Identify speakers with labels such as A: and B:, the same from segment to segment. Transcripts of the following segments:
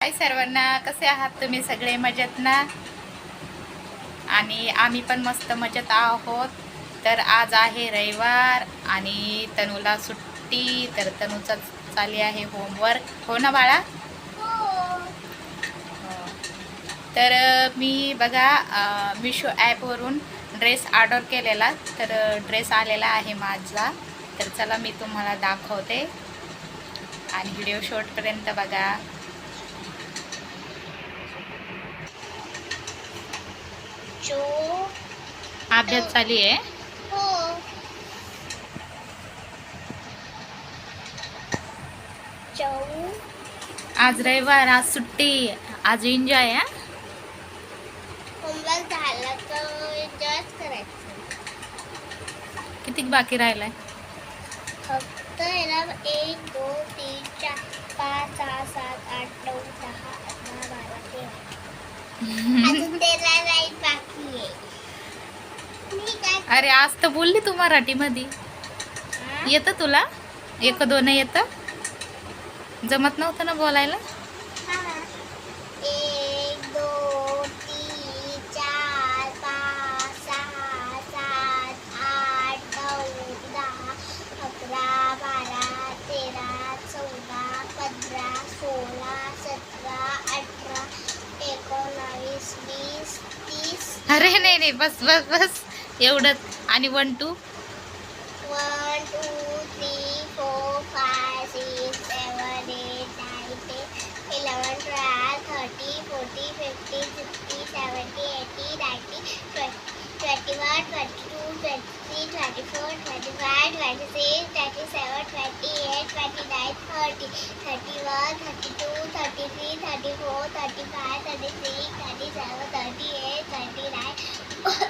A: हाय सर्वांना कसे आहात तुम्ही सगळे? मजेत ना? आणि आम्ही पण मस्त मजेत आहोत. तर आज आहे रविवार आणि तनूला सुट्टी तर तनूचा चालली आहे होमवर्क हो ना बाळा? तर मी बघा मिशो ॲपवरून ड्रेस ऑर्डर केलेला. तर ड्रेस आलेला आहे माझा. तर चला मी तुम्हाला दाखवते. आणि व्हिडिओ शॉर्टपर्यंत बघा. अभ्यास चालू आहे.
B: हो. चौ
A: आज रविवार आज सुट्टी आज एन्जॉय हा?
B: होमवर्क झाला तर एन्जॉयच करायचं.
A: किती बाकी राहिलाय?
B: फक्त आहे ना एक दोन तीन चार पाच सहा सात आठ नऊ दहा अकरा बारा तेरा लाईन बाकी आहे मी काय
A: अरे आज तर बोलली तू मराठीमध्ये? येतं तुला? एक दोन येतं? जमत नव्हतं ना बोलायला.
B: एक दोन तीन चार पाच सहा सात आठ नऊ दहा अकरा बारा तेरा चौदा पंधरा सोळा सतरा अठरा एकोणावीस वीस तीस.
A: अरे नाही नाही. बस बस बस. एवढंच. आणि one two
B: one two three four five six seven eight nine ten eleven twelve thirty forty fifty sixty seventy eighty ninety twenty one twenty two twenty three twenty four twenty five twenty six twenty seven twenty eight twenty nine thirty thirty one thirty two thirty three thirty four thirty five thirty six thirty seven thirty eight thirty nine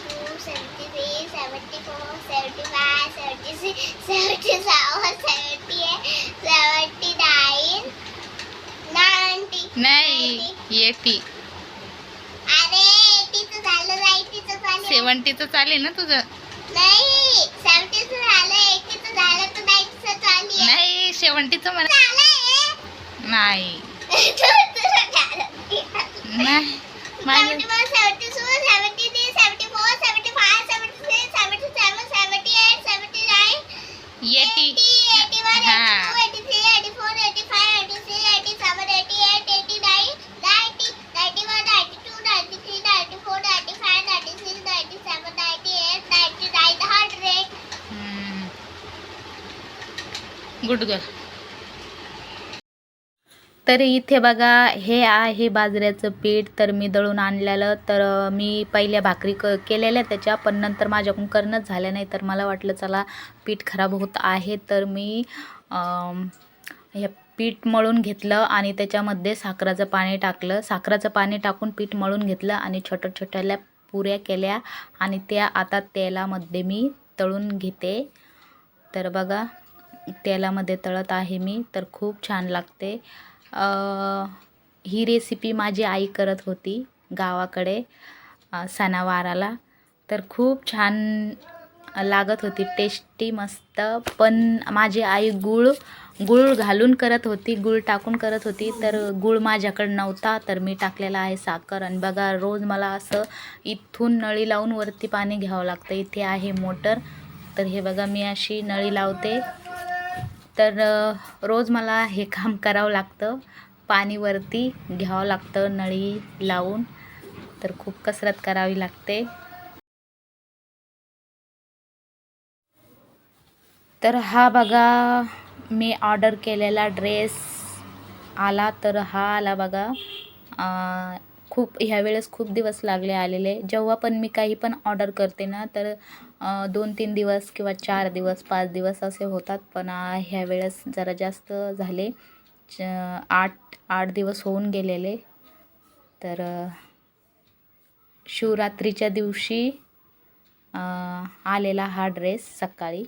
B: 73, 74, 75, 76, 77, 78, 79, 90.
A: नाही eighty
B: अरे एटीचं झालं नाईन्टीचं झालं
A: सेवन्टीचं चालेल ना तुझं?
B: नाही सेवन्टीचं झालं एटीचं झालं तर नाईन्टीचं चालू आहे
A: नाही. सेवन्टीचं
B: झालंय
A: नाही.
B: तुझं झालं
A: नाही. माझं
B: 71, 72, 73, 74, 75, 76, 77, 78, 79,
A: एटी
B: 80, 81,
A: हा.
B: 82, 83,
A: तर इथे बघा हे आहे बाजऱ्याचं पीठ. तर मी दळून आणलेलं. तर मी पहिल्या भाकरी क केलेल्या त्याच्या पण नंतर माझ्याकडून करणंच झालं नाही. तर मला वाटलं चला पीठ खराब होत आहे. तर मी हे पीठ मळून घेतलं आणि त्याच्यामध्ये साखराचं पाणी टाकलं. साखराचं पाणी टाकून पीठ मळून घेतलं आणि छोट्या छोट्याल्या पुऱ्या केल्या. आणि त्या आता तेलामध्ये मी तळून घेते. तर बघा तेलामध्ये तळत आहे मी. तर खूप छान लागते. ही रेसिपी माझी आई करत होती गावाकडे सणावाराला. तर खूप छान लागत होती टेस्टी मस्त. पण माझी आई गूळ गूळ घालून करत होती गूळ टाकून करत होती. तर गूळ माझ्याकडे नव्हता तर मी टाकलेला आहे साखर. आणि बघा रोज मला असं इथून नळी लावून वरती पाणी घ्यावं लागतं. इथे आहे मोटर. तर हे बघा मी अशी नळी लावते. तर रोज मला हे काम करावं लागतं. पाणीवरती घ्यावं लागतं नळी लावून. तर खूप कसरत करावी लागते. तर हा बघा मी ऑर्डर केलेला ड्रेस आला तर हा आला बघा. खूप ह्यावेळेस खूप दिवस लागले आलेले. जेव्हा पण मी काही पण ऑर्डर करते ना तर दोन तीन दिवस किंवा चार दिवस पाच दिवस असे होतात. पण ह्या वेळेस जरा जास्त झाले. च- आठ आठ दिवस होऊन गेलेले. तर शिवरात्रीच्या दिवशी आलेला हा ड्रेस सकाळी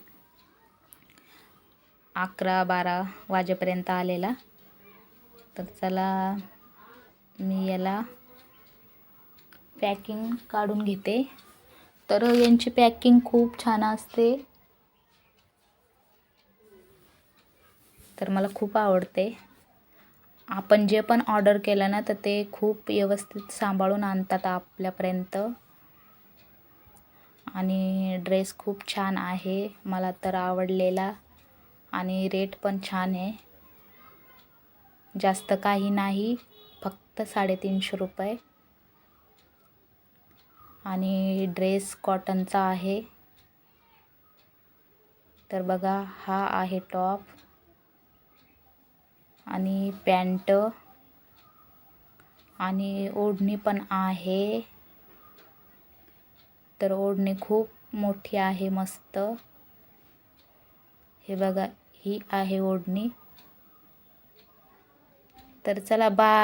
A: अकरा बारा वाजेपर्यंत आलेला. तर चला मी याला पॅकिंग काढून घेते. तर यांची पॅकिंग खूप छान असते. तर मला खूप आवडते. आपण जे पण ऑर्डर केलं ना तर ते खूप व्यवस्थित सांभाळून आणतात आपल्यापर्यंत. आणि ड्रेस खूप छान आहे मला तर आवडलेला. आणि रेट पण छान आहे. जास्त काही नाही फक्त साडेतीनशे रुपये. आणि ड्रेस कॉटनचा आहे. तर बघा हा आहे टॉप. आणि पॅन्ट. आणि ओढणी पण आहे. तर ओढणी खूप मोठी आहे मस्त. हे बघा ही आहे ओढणी. तर चला बाय